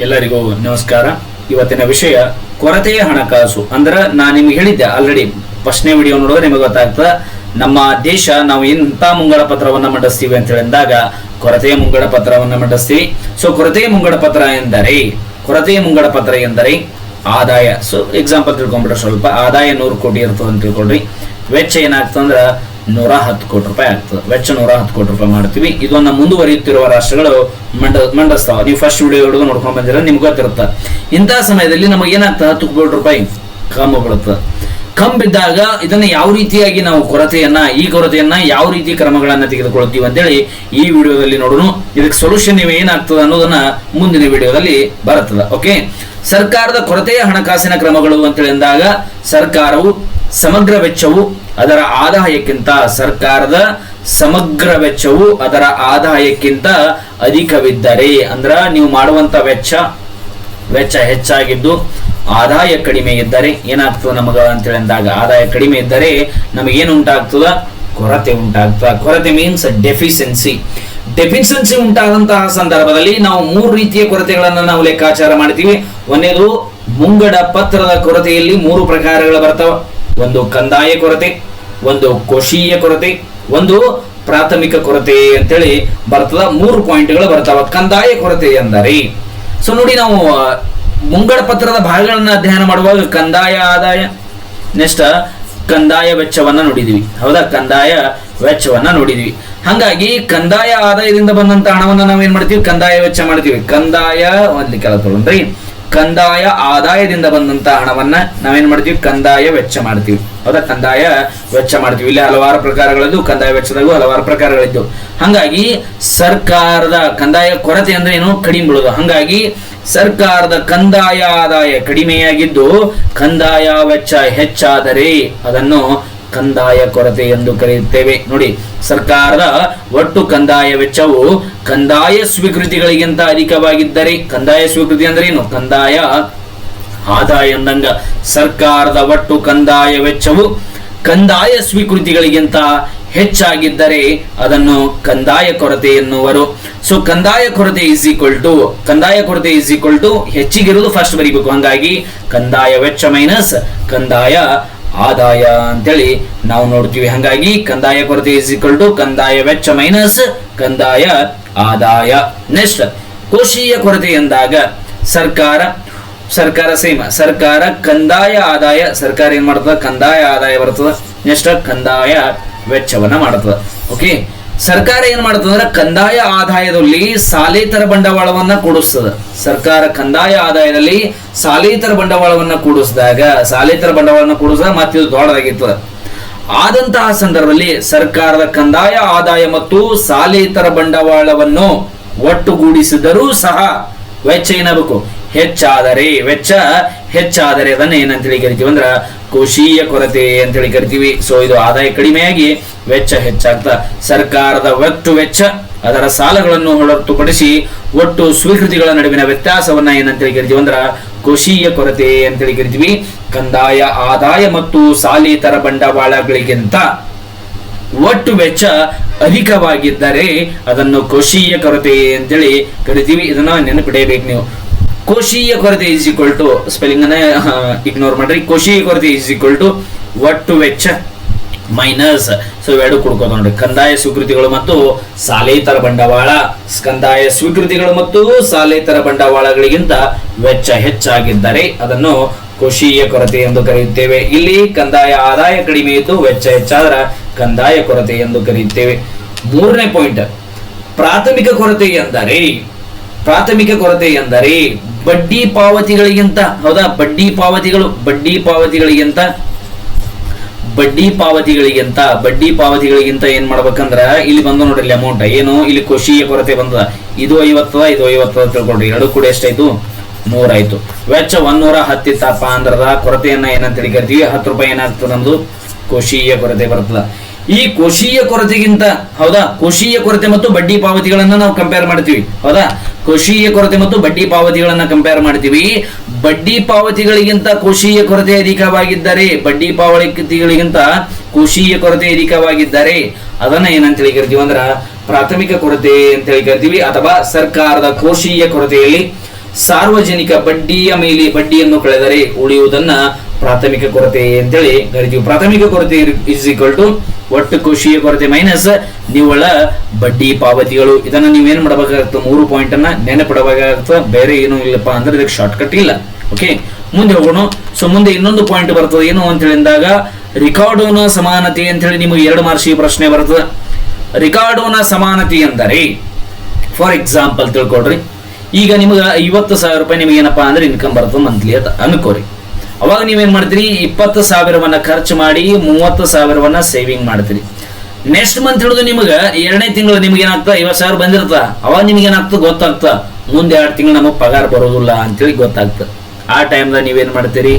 ಎಲ್ಲರಿಗೂ ನಮಸ್ಕಾರ. ಇವತ್ತಿನ ವಿಷಯ ಕೊರತೆಯ ಹಣಕಾಸು. ಅಂದ್ರೆ ನಾನು ನಿಮ್ಗೆ ಹೇಳಿದ್ದೆ ಆಲ್ರೆಡಿ ಫಸ್ಟ್ನೇ ವಿಡಿಯೋ ನೋಡಿದ್ರೆ ನಿಮಗೆ ಗೊತ್ತಾಗ್ತದ. ನಮ್ಮ ದೇಶ ನಾವು ಇಂಥ ಮುಂಗಡ ಪತ್ರವನ್ನ ಮಂಡಿಸ್ತೀವಿ ಅಂತ ಹೇಳಿದಾಗ ಕೊರತೆಯ ಮುಂಗಡ ಪತ್ರವನ್ನ ಮಂಡಿಸ್ತೀವಿ. ಸೊ ಕೊರತೆಯ ಮುಂಗಡ ಪತ್ರ ಎಂದರೆ, ಕೊರತೆಯ ಮುಂಗಡ ಪತ್ರ ಎಂದರೆ ಆದಾಯ. ಸೊ ಎಕ್ಸಾಂಪಲ್ ತಿಳ್ಕೊಂಬಿಟ್ರೆ ಸ್ವಲ್ಪ ಆದಾಯ ನೂರು ಕೋಟಿ ಇರ್ತದೆ ಅಂತ ತಿಳ್ಕೊಳ್ರಿ. ವೆಚ್ಚ ಏನಾಗ್ತಂದ್ರ ನೂರ ಹತ್ತು ಕೋಟಿ ರೂಪಾಯಿ ಆಗ್ತದೆ. ವೆಚ್ಚ ನೂರ ಹತ್ತು ಕೋಟಿ ರೂಪಾಯಿ ಮಾಡ್ತೀವಿ. ಇದನ್ನ ಮುಂದುವರಿಯುತ್ತಿರುವ ರಾಷ್ಟ್ರಗಳು ಮಂಡ, ಮಂಡಿಸ್ತಾವ. ನೀವು ಫಸ್ಟ್ ವಿಡಿಯೋ ಹಿಡಿದು ನೋಡ್ಕೊಂಡ್ ಬಂದಿರ, ನಿಮ್ಗೆ ಗೊತ್ತಿರುತ್ತೆ. ಇಂತಹ ಸಮಯದಲ್ಲಿ ನಮಗೆ ಏನಾಗ್ತದೆ? ಹತ್ತು ಕೋಟಿ ರೂಪಾಯಿ ಕಮ್ಮಿ ಬೀಳುತ್ತೆ. ಕಮ್ಮಿ ಬಿದ್ದಾಗ ಇದನ್ನ ಯಾವ ರೀತಿಯಾಗಿ ನಾವು ಕೊರತೆಯನ್ನ, ಈ ಕೊರತೆಯನ್ನ ಯಾವ ರೀತಿ ಕ್ರಮಗಳನ್ನ ತೆಗೆದುಕೊಳ್ತೀವಿ ಅಂತೇಳಿ ಈ ವಿಡಿಯೋದಲ್ಲಿ ನೋಡೋಣ ಇದಕ್ಕೆ ಸೊಲ್ಯೂಷನ್ ನೀವು ಏನಾಗ್ತದೆ ಅನ್ನೋದನ್ನ ಮುಂದಿನ ವಿಡಿಯೋದಲ್ಲಿ ಬರುತ್ತದೆ. ಓಕೆ ಸರ್ಕಾರದ ಕೊರತೆಯ ಹಣಕಾಸಿನ ಕ್ರಮಗಳು ಅಂತೇಳಿ ಅಂದಾಗ ಸರ್ಕಾರವು ಸಮಗ್ರ ವೆಚ್ಚವು ಅದರ ಆದಾಯಕ್ಕಿಂತ ಸರ್ಕಾರದ ಸಮಗ್ರ ವೆಚ್ಚವು ಅದರ ಆದಾಯಕ್ಕಿಂತ ಅಧಿಕವಿದ್ದರೆ, ಅಂದ್ರ ನೀವು ಮಾಡುವಂತ ವೆಚ್ಚ ವೆಚ್ಚ ಹೆಚ್ಚಾಗಿದ್ದು ಆದಾಯ ಕಡಿಮೆ ಇದ್ದರೆ ಏನಾಗ್ತದೆ ನಮಗ ಅಂತೇಳಿ ಅಂದಾಗ, ಆದಾಯ ಕಡಿಮೆ ಇದ್ದರೆ ನಮಗೇನು ಉಂಟಾಗ್ತದ? ಕೊರತೆ ಉಂಟಾಗ್ತದ. ಕೊರತೆ ಮೀನ್ಸ್ ಡೆಫಿಷಿಯನ್ಸಿ ಡೆಫಿಷಿಯನ್ಸಿ ಉಂಟಾದಂತಹ ಸಂದರ್ಭದಲ್ಲಿ ನಾವು ಮೂರು ರೀತಿಯ ಕೊರತೆಗಳನ್ನು ನಾವು ಲೆಕ್ಕಾಚಾರ ಮಾಡ್ತೀವಿ. ಒಂದೇದು ಮುಂಗಡ ಪತ್ರದ ಕೊರತೆಯಲ್ಲಿ ಮೂರು ಪ್ರಕಾರಗಳು ಬರ್ತಾವ. ಒಂದು ಕಂದಾಯ ಕೊರತೆ, ಒಂದು ಕೋಶೀಯ ಕೊರತೆ, ಒಂದು ಪ್ರಾಥಮಿಕ ಕೊರತೆ ಅಂತೇಳಿ ಬರ್ತದ. ಮೂರು ಪಾಯಿಂಟ್ಗಳು ಬರ್ತಾವ. ಕಂದಾಯ ಕೊರತೆ ಎಂದರೆ, ಸೊ ನೋಡಿ ನಾವು ಮುಂಗಡ ಪತ್ರದ ಭಾಗಗಳನ್ನ ಅಧ್ಯಯನ ಮಾಡುವಾಗ ಕಂದಾಯ ಆದಾಯ, ನೆಕ್ಸ್ಟ್ ಕಂದಾಯ ವೆಚ್ಚವನ್ನ ನೋಡಿದ್ವಿ. ಹೌದಾ? ಕಂದಾಯ ವೆಚ್ಚವನ್ನ ನೋಡಿದ್ವಿ. ಹಂಗಾಗಿ ಕಂದಾಯ ಆದಾಯದಿಂದ ಬಂದಂತ ಹಣವನ್ನ ನಾವೇನ್ ಮಾಡ್ತೀವಿ? ಕಂದಾಯ ವೆಚ್ಚ ಮಾಡ್ತೀವಿ. ಕಂದಾಯ ಒಂದ್ಲಿ ಕೆಲ ತಗೊಂಡ್ರಿ. ಕಂದಾಯ ಆದಾಯದಿಂದ ಬಂದಂತ ಹಣವನ್ನ ನಾವೇನ್ ಮಾಡ್ತೀವಿ? ಕಂದಾಯ ವೆಚ್ಚ ಮಾಡ್ತೀವಿ. ಹೌದಾ? ಕಂದಾಯ ವೆಚ್ಚ ಮಾಡ್ತೀವಿ. ಇಲ್ಲಿ ಹಲವಾರು ಪ್ರಕಾರಗಳದ್ದು, ಕಂದಾಯ ವೆಚ್ಚದಾಗೂ ಹಲವಾರು ಪ್ರಕಾರಗಳಿದ್ದು. ಹಂಗಾಗಿ ಸರ್ಕಾರದ ಕಂದಾಯ ಕೊರತೆ ಅಂದ್ರೆ ಏನು? ಕಡಿಮೆ ಬೀಳೋದು. ಹಂಗಾಗಿ ಸರ್ಕಾರದ ಕಂದಾಯ ಆದಾಯ ಕಡಿಮೆಯಾಗಿದ್ದು, ಕಂದಾಯ ವೆಚ್ಚ ಹೆಚ್ಚಾದರೆ ಅದನ್ನು ಕಂದಾಯ ಕೊರತೆ ಎಂದು ಕರೆಯುತ್ತೇವೆ. ನೋಡಿ, ಸರ್ಕಾರದ ಒಟ್ಟು ಕಂದಾಯ ವೆಚ್ಚವು ಕಂದಾಯ ಸ್ವೀಕೃತಿಗಳಿಗಿಂತ ಅಧಿಕವಾಗಿದ್ದರೆ, ಕಂದಾಯ ಸ್ವೀಕೃತಿ ಅಂದ್ರೆ ಏನು? ಕಂದಾಯ ಆದಾಯ ಅಂದಂಗ. ಸರ್ಕಾರದ ಒಟ್ಟು ಕಂದಾಯ ವೆಚ್ಚವು ಕಂದಾಯ ಸ್ವೀಕೃತಿಗಳಿಗಿಂತ ಹೆಚ್ಚಾಗಿದ್ದರೆ ಅದನ್ನು ಕಂದಾಯ ಕೊರತೆ ಎನ್ನುವರು. ಸೊ ಕಂದಾಯ ಕೊರತೆ ಇಸ್ ಈಕ್ವಲ್ ಟು ಕಂದಾಯ ಕೊರತೆ ಇಸ್ ಈಕ್ವಲ್ ಟು ಹೆಚ್ಚಿಗಿರುವುದು ಫಸ್ಟ್ ಬರೀಬೇಕು. ಹಂಗಾಗಿ ಕಂದಾಯ ವೆಚ್ಚ ಮೈನಸ್ ಕಂದಾಯ ಆದಾಯ ಅಂತೇಳಿ ನಾವು ನೋಡ್ತೀವಿ. ಹಂಗಾಗಿ ಕಂದಾಯ ಕೊರತೆ ಇಸ್ ಕಂದಾಯ ವೆಚ್ಚ ಮೈನಸ್ ಕಂದಾಯ ಆದಾಯ. ನೆಕ್ಸ್ಟ್ ಕೋಶೀಯ ಕೊರತೆ ಎಂದಾಗ ಸರ್ಕಾರ ಸರ್ಕಾರ ಸೇಮ. ಸರ್ಕಾರ ಕಂದಾಯ ಆದಾಯ, ಸರ್ಕಾರ ಏನ್ ಮಾಡ್ತದ? ಕಂದಾಯ ಆದಾಯ ಬರ್ತದ. ನೆಕ್ಸ್ಟ್ ಕಂದಾಯ ವೆಚ್ಚವನ್ನ ಮಾಡ್ತದ. ಓಕೆ ಸರ್ಕಾರ ಏನ್ ಮಾಡ್ತದ ಅಂದ್ರೆ ಕಂದಾಯ ಆದಾಯದಲ್ಲಿ ಸಾಲೇತರ ಬಂಡವಾಳವನ್ನ ಕೂಡಿಸ್ತದ. ಸರ್ಕಾರ ಕಂದಾಯ ಆದಾಯದಲ್ಲಿ ಸಾಲೇತರ ಬಂಡವಾಳವನ್ನ ಕೂಡಿಸಿದಾಗ, ಸಾಲೇತರ ಬಂಡವಾಳವನ್ನ ಕೂಡಿಸಿದಾಗ ಮತ್ತೆ ಇದು ದೊಡ್ಡದಾಗಿರ್ತದ. ಆದಂತಹ ಸಂದರ್ಭದಲ್ಲಿ ಸರ್ಕಾರದ ಕಂದಾಯ ಆದಾಯ ಮತ್ತು ಸಾಲೇತರ ಬಂಡವಾಳವನ್ನು ಒಟ್ಟುಗೂಡಿಸಿದರೂ ಸಹ ವೆಚ್ಚ ಏನಾಗಬೇಕು? ಹೆಚ್ಚಾದರೆ, ವೆಚ್ಚ ಹೆಚ್ಚಾದರೆ ಅದನ್ನ ಏನಂತೇಳಿ ಕರಿತೀವಿ ಅಂದ್ರ ಕೃಷಿಯ ಕೊರತೆ ಅಂತೇಳಿ ಕರಿತೀವಿ. ಸೊ ಇದು ಆದಾಯ ಕಡಿಮೆಯಾಗಿ ವೆಚ್ಚ ಹೆಚ್ಚಾಗ್ತಾ. ಸರ್ಕಾರದ ಒಟ್ಟು ವೆಚ್ಚ ಅದರ ಸಾಲಗಳನ್ನು ಹೊರತುಪಡಿಸಿ ಒಟ್ಟು ಸ್ವೀಕೃತಿಗಳ ನಡುವಿನ ವ್ಯತ್ಯಾಸವನ್ನ ಏನಂತೇಳಿ ಕರಿತೀವಿ ಅಂದ್ರ ಕೃಷಿಯ ಕೊರತೆ ಅಂತೇಳಿ ಕರಿತೀವಿ. ಕಂದಾಯ, ಆದಾಯ ಮತ್ತು ಸಾಲೇತರ ಬಂಡವಾಳಗಳಿಗಿಂತ ಒಟ್ಟು ವೆಚ್ಚ ಅಧಿಕವಾಗಿದ್ದರೆ ಅದನ್ನು ಕೃಷಿಯ ಕೊರತೆ ಅಂತೇಳಿ ಕರಿತೀವಿ. ಇದನ್ನ ನೆನಪಿಡಬೇಕು ನೀವು. ಕೋಶೀಯ ಕೊರತೆ ಈಸ್ ಈಕ್ವಲ್ ಟು ಸ್ಪೆಲ್ಲಿಂಗ್ ಅನ್ನ ಇಗ್ನೋರ್ ಮಾಡ್ರಿ. ಕೋಶೀಯ ಕೊರತೆ ಈಸ್ ಈಕ್ವಲ್ ಟು ಒಟ್ಟು ವೆಚ್ಚ ಮೈನಸ್ ಸೊ ಇವೆರಡು ಕುಡ್ಕೋತ ನೋಡಿ ಕಂದಾಯ ಸ್ವೀಕೃತಿಗಳು ಮತ್ತು ಸಾಲೇತರ ಬಂಡವಾಳ. ಕಂದಾಯ ಸ್ವೀಕೃತಿಗಳು ಮತ್ತು ಸಾಲೇತರ ಬಂಡವಾಳಗಳಿಗಿಂತ ವೆಚ್ಚ ಹೆಚ್ಚಾಗಿದ್ದರೆ ಅದನ್ನು ಕೋಶೀಯ ಕೊರತೆ ಎಂದು ಕರೆಯುತ್ತೇವೆ. ಇಲ್ಲಿ ಕಂದಾಯ ಆದಾಯ ಕಡಿಮೆ ಇದ್ದು ವೆಚ್ಚ ಹೆಚ್ಚಾದ್ರ ಕಂದಾಯ ಕೊರತೆ ಎಂದು ಕರೆಯುತ್ತೇವೆ. ಮೂರನೇ ಪಾಯಿಂಟ್ ಪ್ರಾಥಮಿಕ ಕೊರತೆ ಎಂದರೆ, ಪ್ರಾಥಮಿಕ ಕೊರತೆ ಎಂದರೆ ಬಡ್ಡಿ ಪಾವತಿಗಳಿಗಿಂತ, ಹೌದಾ? ಬಡ್ಡಿ ಪಾವತಿಗಳು, ಬಡ್ಡಿ ಪಾವತಿಗಳಿಗಿಂತ ಬಡ್ಡಿ ಪಾವತಿಗಳಿಗಿಂತ ಬಡ್ಡಿ ಪಾವತಿಗಳಿಗಿಂತ ಏನ್ ಮಾಡ್ಬೇಕಂದ್ರ, ಇಲ್ಲಿ ಬಂದ ನೋಡ್ರಿ ಅಮೌಂಟ್ ಏನು? ಇಲ್ಲಿ ಖುಷಿಯ ಕೊರತೆ ಬಂದದ. ಇದು ಐವತ್ತದ ಇದು ಐವತ್ತದ ತಿಳ್ಕೊಡ್ರಿ ಎರಡು ಕೂಡ ಎಷ್ಟಾಯ್ತು? ನೂರಾಯ್ತು. ವೆಚ್ಚ ಒಂದೂರ ಹತ್ತಿತ್ತಪ್ಪ ಅಂದ್ರದ ಕೊರತೆಯನ್ನ ಏನಂತ ಹೇಳಿ ಕರಿತೀವಿ ಹತ್ತು ರೂಪಾಯಿ ಏನಾಗ್ತದೆ ನಮ್ದು? ಕೋಶೀಯ ಕೊರತೆ ಬರ್ತದ. ಈ ಕೋಶೀಯ ಕೊರತೆಗಿಂತ, ಹೌದಾ? ಕೋಶೀಯ ಕೊರತೆ ಮತ್ತು ಬಡ್ಡಿ ಪಾವತಿಗಳನ್ನ ನಾವು ಕಂಪೇರ್ ಮಾಡ್ತೀವಿ. ಹೌದಾ? ಕೋಶೀಯ ಕೊರತೆ ಮತ್ತು ಬಡ್ಡಿ ಪಾವತಿಗಳನ್ನ ಕಂಪೇರ್ ಮಾಡ್ತೀವಿ. ಬಡ್ಡಿ ಪಾವತಿಗಳಿಗಿಂತ ಕೋಶೀಯ ಕೊರತೆ ಅಧಿಕವಾಗಿದ್ದರೆ, ಬಡ್ಡಿ ಪಾವತಿಗಳಿಗಿಂತ ಕೋಶೀಯ ಕೊರತೆ ಅಧಿಕವಾಗಿದ್ದರೆ, ಅದನ್ನ ಏನಂತ ಹೇಳಿ ಕರಿತೀವಿ ಅಂದ್ರ, ಪ್ರಾಥಮಿಕ ಕೊರತೆ ಅಂತೇಳಿ ಕರಿತೀವಿ ಅಥವಾ ಸರ್ಕಾರದ ಕೋಶೀಯ ಕೊರತೆಯಲ್ಲಿ ಸಾರ್ವಜನಿಕ ಬಡ್ಡಿಯ ಮೇಲೆ ಬಡ್ಡಿಯನ್ನು ಕಳೆದರೆ ಉಳಿಯುವುದನ್ನ ಪ್ರಾಥಮಿಕ ಕೊರತೆ ಅಂತೇಳಿ ಕರಿತೀವಿ ಪ್ರಾಥಮಿಕ ಕೊರತೆ ಇಸ್ ಈಕ್ವಲ್ ಟು ಒಟ್ಟು ಕೃಷಿಯ ಕೊರತೆ ಮೈನಸ್ ನಿವ್ವಳ ಬಡ್ಡಿ ಪಾವತಿಗಳು. ಇದನ್ನ ನೀವೇನ್ ಮಾಡಬೇಕಾಗುತ್ತೆ? ಮೂರು ಪಾಯಿಂಟ್ ಅನ್ನ ನೆನಪಿಡಬೇಕಾಗುತ್ತೆ. ಬೇರೆ ಏನು ಇಲ್ಲಪ್ಪ ಅಂದ್ರೆ ಇದಕ್ಕೆ ಶಾರ್ಟ್ ಕಟ್ ಇಲ್ಲ. ಓಕೆ ಮುಂದೆ ಹೋಗೋಣ. ಸೊ ಮುಂದೆ ಇನ್ನೊಂದು ಪಾಯಿಂಟ್ ಬರ್ತದೆ. ಏನು ಅಂತ ಹೇಳಿದಾಗ, ರಿಕಾರ್ಡೋನ ಸಮಾನತೆ ಅಂತ ಹೇಳಿ ನಿಮಗೆ ಎರಡು ಮಾರ್ಷಿ ಪ್ರಶ್ನೆ ಬರ್ತದೆ. ರಿಕಾರ್ಡೋನ ಸಮಾನತೆ ಎಂದರೆ ಫಾರ್ ಎಕ್ಸಾಂಪಲ್ ತಿಳ್ಕೊಡ್ರಿ ಈಗ ನಿಮಗೆ ಐವತ್ತು ಸಾವಿರ ರೂಪಾಯಿ ನಿಮಗೆ ಏನಪ್ಪಾ ಅಂದ್ರೆ ಇನ್ಕಮ್ ಬರ್ತದೆ ಮಂತ್ಲಿ ಅಂತ ಅನ್ಕೋರಿ. ಅವಾಗ ನೀವೇನ್ ಮಾಡ್ತೀರಿ? ಇಪ್ಪತ್ತು ಸಾವಿರವನ್ನ ಖರ್ಚು ಮಾಡಿ ಮೂವತ್ತು ಸಾವಿರವನ್ನ ಸೇವಿಂಗ್ ಮಾಡ್ತೀರಿ. ನೆಕ್ಸ್ಟ್ ಮಂತ್ ಹಿಡಿದು ನಿಮಗೆ ಎರಡನೇ ತಿಂಗಳು ನಿಮ್ಗೆ ಏನಾಗ್ತದೆ ಐವತ್ತು ಸಾವಿರ ಬಂದಿರ್ತ ಅವಾಗ ನಿಮ್ಗೆ ಏನಾಗ್ತದೆ ಗೊತ್ತಾಗ್ತ ಮುಂದೆ ಎರಡು ತಿಂಗಳು ನಮಗೆ ಪಗಾರ ಬರೋದಿಲ್ಲ ಅಂತೇಳಿ ಗೊತ್ತಾಗ್ತದೆ. ಆ ಟೈಮ್ದಾಗ ನೀವೇನ್ ಮಾಡ್ತೀರಿ?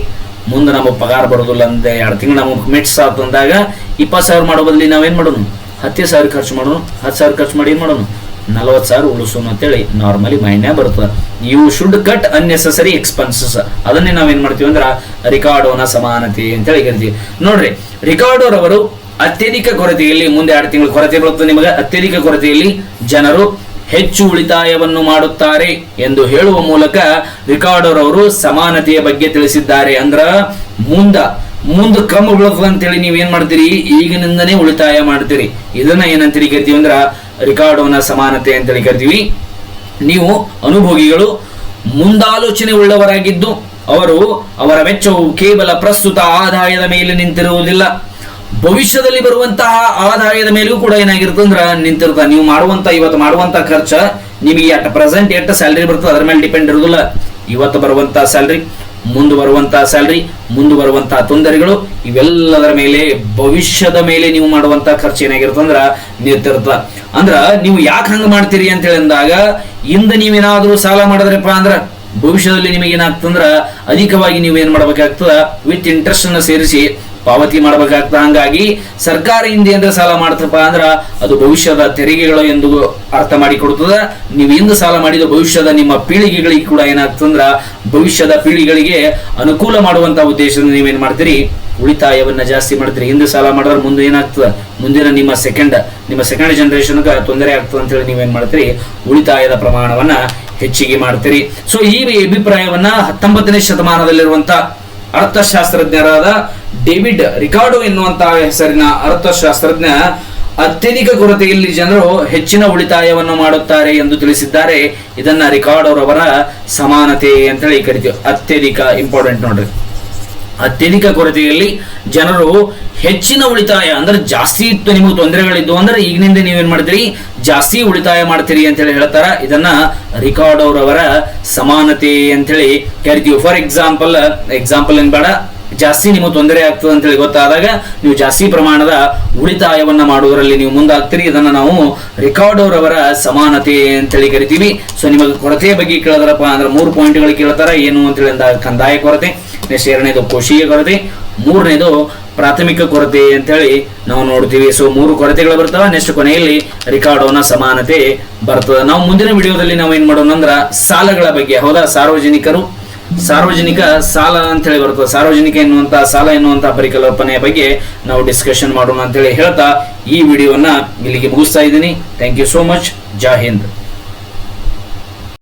ಮುಂದೆ ನಮಗೆ ಪಗಾರ ಬರೋದಿಲ್ಲ ಅಂತ ಎರಡು ತಿಂಗಳು ನಮಗೆ ಮಿಟ್ಸ್ ಆತು ಅಂದಾಗ ಇಪ್ಪತ್ತು ಸಾವಿರ ಮಾಡೋ ಬದಲಿ ನಾವೇನ್ ಮಾಡೋಣ ಹತ್ತೇ ಸಾವಿರ ಖರ್ಚು ಮಾಡೋಣ ಹತ್ತು ಸಾವಿರ ಖರ್ಚು ಮಾಡಿ ಏನು ಮಾಡೋಣ ನಲವತ್ತು ಸಾವಿರ ಉಳಿಸೋಣ ಅಂತೇಳಿ ನಾರ್ಮಲಿ ಮೈಂಡ್ನ್ಯಾಗ ಬರ್ತದೆ you should cut unnecessary expenses ಅದನ್ನೇ ನಾವೇನು ಮಾಡ್ತೀವಿ ಅಂದ್ರೆ, ರಿಕಾರ್ಡೋನ ಸಮಾನತೆ ಅಂತೇಳಿ ಕರಿತೀವಿ ನೋಡ್ರಿ ರಿಕಾರ್ಡೋರ್ ಅವರು ಅತ್ಯಧಿಕ ಕೊರತೆಯಲ್ಲಿ, ಮುಂದೆ ಎರಡು ತಿಂಗಳು ಕೊರತೆ ಬರುತ್ತದೆ ನಿಮಗೆ, ಅತ್ಯಧಿಕ ಕೊರತೆಯಲ್ಲಿ ಜನರು ಹೆಚ್ಚು ಉಳಿತಾಯವನ್ನು ಮಾಡುತ್ತಾರೆ ಎಂದು ಹೇಳುವ ಮೂಲಕ ರಿಕಾರ್ಡೋರ್ ಅವರು ಸಮಾನತೆಯ ಬಗ್ಗೆ ತಿಳಿಸಿದ್ದಾರೆ ಅಂದ್ರ, ಮುಂದ ಮುಂದೆ ಕಮ್ಮಿ ಬೀಳ್ತದೆ ಅಂತೇಳಿ ನೀವು ಏನ್ ಮಾಡ್ತೀರಿ? ಈಗಿನಿಂದನೇ ಉಳಿತಾಯ ಮಾಡ್ತೀರಿ. ಇದನ್ನ ಏನಂತೇಳಿ ಕರಿತೀವಿ ಅಂದ್ರ ರಿಕಾರ್ಡೋನ ಸಮಾನತೆ ಅಂತೇಳಿ ಕರಿತೀವಿ. ನೀವು ಅನುಭೋಗಿಗಳು, ಮುಂದಾಲೋಚನೆ ಉಳ್ಳವರಾಗಿದ್ದು, ಅವರು ಅವರ ವೆಚ್ಚವು ಕೇವಲ ಪ್ರಸ್ತುತ ಆದಾಯದ ಮೇಲೆ ನಿಂತಿರುವುದಿಲ್ಲ. ಭವಿಷ್ಯದಲ್ಲಿ ಬರುವಂತಹ ಆದಾಯದ ಮೇಲೂ ಕೂಡ ಏನಾಗಿರುತ್ತೆ ಅಂದ್ರ ನಿಂತಿರ್ತ ನೀವು ಮಾಡುವಂತ, ಇವತ್ತು ಮಾಡುವಂತ ಖರ್ಚ ನಿಮಗೆ ಅಟ್ ಪ್ರೆಸೆಂಟ್ ಎಷ್ಟು ಸ್ಯಾಲ್ರಿ ಬರ್ತದೆ? ಅದ್ರ ಮೇಲೆ ಡಿಪೆಂಡ್ ಇರುವುದಿಲ್ಲ. ಇವತ್ತು ಬರುವಂತ ಸ್ಯಾಲ್ರಿ. ಮುಂದೆ ಬರುವಂತಹ ಸ್ಯಾಲ್ರಿ ಮುಂದೆ ಬರುವಂತಹ ತೊಂದರೆಗಳು, ಇವೆಲ್ಲದರ ಮೇಲೆ, ಭವಿಷ್ಯದ ಮೇಲೆ ನೀವು ಮಾಡುವಂತಹ ಖರ್ಚು ಏನಾಗಿರುತ್ತೆ ಅಂದ್ರ ನಿರ್ತಿರುತ್ತ ಅಂದ್ರ ನೀವು ಯಾಕೆ ಹಂಗ ಮಾಡ್ತೀರಿ ಅಂತ ಹೇಳಿದಾಗ, ಇಂದ ನೀವೇನಾದ್ರೂ ಸಾಲ ಮಾಡಿದ್ರಪ್ಪ ಅಂದ್ರ, ಭವಿಷ್ಯದಲ್ಲಿ ನಿಮಗೆ ಏನಾಗ್ತಂದ್ರ ಅಧಿಕವಾಗಿ ನೀವು ಏನ್ ಮಾಡ್ಬೇಕಾಗ್ತದ ವಿತ್ ಇಂಟ್ರೆಸ್ಟ್ ಅನ್ನ ಸೇರಿಸಿ ಪಾವತಿ ಮಾಡಬೇಕಾಗ್ತದ ಹಂಗಾಗಿ ಸರ್ಕಾರ ಹಿಂದೆ ಸಾಲ ಮಾಡ್ತಪ್ಪ ಅಂದ್ರ ಅದು ಭವಿಷ್ಯದ ತೆರಿಗೆಗಳು ಎಂದು ಅರ್ಥ ಮಾಡಿಕೊಡ್ತದ. ನೀವು ಎಂದು ಸಾಲ ಮಾಡಿದ ಭವಿಷ್ಯದ ನಿಮ್ಮ ಪೀಳಿಗೆಗಳಿಗೆ ಕೂಡ ಏನಾಗ್ತಂದ್ರ ಭವಿಷ್ಯದ ಪೀಳಿಗೆಗಳಿಗೆ ಅನುಕೂಲ ಮಾಡುವಂತ ಉದ್ದೇಶದಿಂದ ನೀವೇನ್ ಮಾಡ್ತೀರಿ? ಉಳಿತಾಯವನ್ನ ಜಾಸ್ತಿ ಮಾಡ್ತೀರಿ. ಹಿಂದೆ ಸಾಲ ಮಾಡಿದ್ರೆ ಮುಂದೆ ಏನಾಗ್ತದ? ಮುಂದಿನ ನಿಮ್ಮ ಸೆಕೆಂಡ್ ನಿಮ್ಮ ಸೆಕೆಂಡ್ ಜನರೇಷನ್ಗೆ ತೊಂದರೆ ಆಗ್ತದೆ ಅಂತ ಹೇಳಿ ನೀವೇನ್ ಮಾಡ್ತೀರಿ? ಉಳಿತಾಯದ ಪ್ರಮಾಣವನ್ನ ಹೆಚ್ಚಿಗೆ ಮಾಡ್ತೀರಿ. ಸೊ ಈ ಅಭಿಪ್ರಾಯವನ್ನ ಹತ್ತೊಂಬತ್ತನೇ ಶತಮಾನದಲ್ಲಿರುವಂತ ಅರ್ಥಶಾಸ್ತ್ರಜ್ಞರಾದ ಡೇವಿಡ್ ರಿಕಾರ್ಡೋ ಎನ್ನುವಂತಹ ಹೆಸರಿನ ಅರ್ಥಶಾಸ್ತ್ರಜ್ಞ, ಅತ್ಯಧಿಕ ಕೊರತೆಯಲ್ಲಿ ಜನರು ಹೆಚ್ಚಿನ ಉಳಿತಾಯವನ್ನು ಮಾಡುತ್ತಾರೆ ಎಂದು ತಿಳಿಸಿದ್ದಾರೆ. ಇದನ್ನ ರಿಕಾರ್ಡ್ ಅವರವರ ಸಮಾನತೆ ಅಂತ ಹೇಳಿ ಕರಿತೀವಿ. ಅತ್ಯಧಿಕ ಇಂಪಾರ್ಟೆಂಟ್ ನೋಡ್ರಿ. ಅತ್ಯಧಿಕ ಕೊರತೆಯಲ್ಲಿ ಜನರು ಹೆಚ್ಚಿನ ಉಳಿತಾಯ, ಅಂದ್ರೆ ಜಾಸ್ತಿ ಇತ್ತು ನಿಮಗೆ ತೊಂದರೆಗಳಿದ್ದು ಅಂದ್ರೆ ಈಗಿನಿಂದ ನೀವೇನ್ ಮಾಡ್ತೀರಿ? ಜಾಸ್ತಿ ಉಳಿತಾಯ ಮಾಡ್ತೀರಿ ಅಂತ ಹೇಳಿ ಹೇಳ್ತಾರ. ಇದನ್ನ ರಿಕಾರ್ಡ್ ಅವರವರ ಸಮಾನತೆ ಅಂತ ಹೇಳಿ ಕರಿತೀವಿ. ಫಾರ್ ಎಕ್ಸಾಂಪಲ್ ಎಕ್ಸಾಂಪಲ್ ಏನ್ ಬೇಡ ಜಾಸ್ತಿ ನಿಮಗೆ ತೊಂದರೆ ಆಗ್ತದೆ ಅಂತ ಹೇಳಿ ಗೊತ್ತಾದಾಗ ನೀವು ಜಾಸ್ತಿ ಪ್ರಮಾಣದ ಉಳಿತಾಯವನ್ನ ಮಾಡುವುದರಲ್ಲಿ ನೀವು ಮುಂದಾಗ್ತೀರಿ. ಇದನ್ನ ನಾವು ರೆಕಾರ್ಡೋರವರ ಅವರವರ ಸಮಾನತೆ ಅಂತೇಳಿ ಕರಿತೀವಿ. ಸೊ ನಿಮಗೆ ಕೊರತೆ ಬಗ್ಗೆ ಕೇಳಿದ್ರಪ್ಪ ಅಂದ್ರೆ ಮೂರು ಪಾಯಿಂಟ್ಗಳು ಕೇಳ್ತಾರ. ಏನು ಅಂತ ಹೇಳಿ ಅಂದಾಗ ಕಂದಾಯ ಕೊರತೆ, ನೆಕ್ಸ್ಟ್ ಎರಡನೇದು ಕೋಶೀಯ ಕೊರತೆ, ಮೂರನೇದು ಪ್ರಾಥಮಿಕ ಕೊರತೆ ಅಂತ ಹೇಳಿ ನಾವು ನೋಡ್ತೀವಿ. ಸೊ ಮೂರು ಕೊರತೆಗಳು ಬರ್ತಾವ. ನೆಕ್ಸ್ಟ್ ಕೊನೆಯಲ್ಲಿ ರೆಕಾರ್ಡೋನ ಸಮಾನತೆ ಬರ್ತದೆ. ನಾವು ಮುಂದಿನ ವಿಡಿಯೋದಲ್ಲಿ ನಾವು ಏನ್ ಮಾಡೋಣ ಅಂದ್ರೆ ಸಾಲಗಳ ಬಗ್ಗೆ. ಹೌದಾ ಸಾರ್ವಜನಿಕರು? ಸಾರ್ವಜನಿಕ ಸಾಲ ಅಂತ ಹೇಳಿ ಬರ್ತದೆ. ಸಾರ್ವಜನಿಕ ಎನ್ನುವಂತ ಸಾಲ ಎನ್ನುವಂತ ಪರಿಕಲ್ಪನೆಯ ಬಗ್ಗೆ ನಾವು ಡಿಸ್ಕಷನ್ ಮಾಡೋಣ ಅಂತ ಹೇಳಿ ಹೇಳ್ತಾ ಈ ವಿಡಿಯೋನ ಇಲ್ಲಿಗೆ ಮುಗಿಸ್ತಾ ಇದ್ದೀನಿ. ಥ್ಯಾಂಕ್ ಯು ಸೋ ಮಚ್ ಜಾ ಹಿಂದ್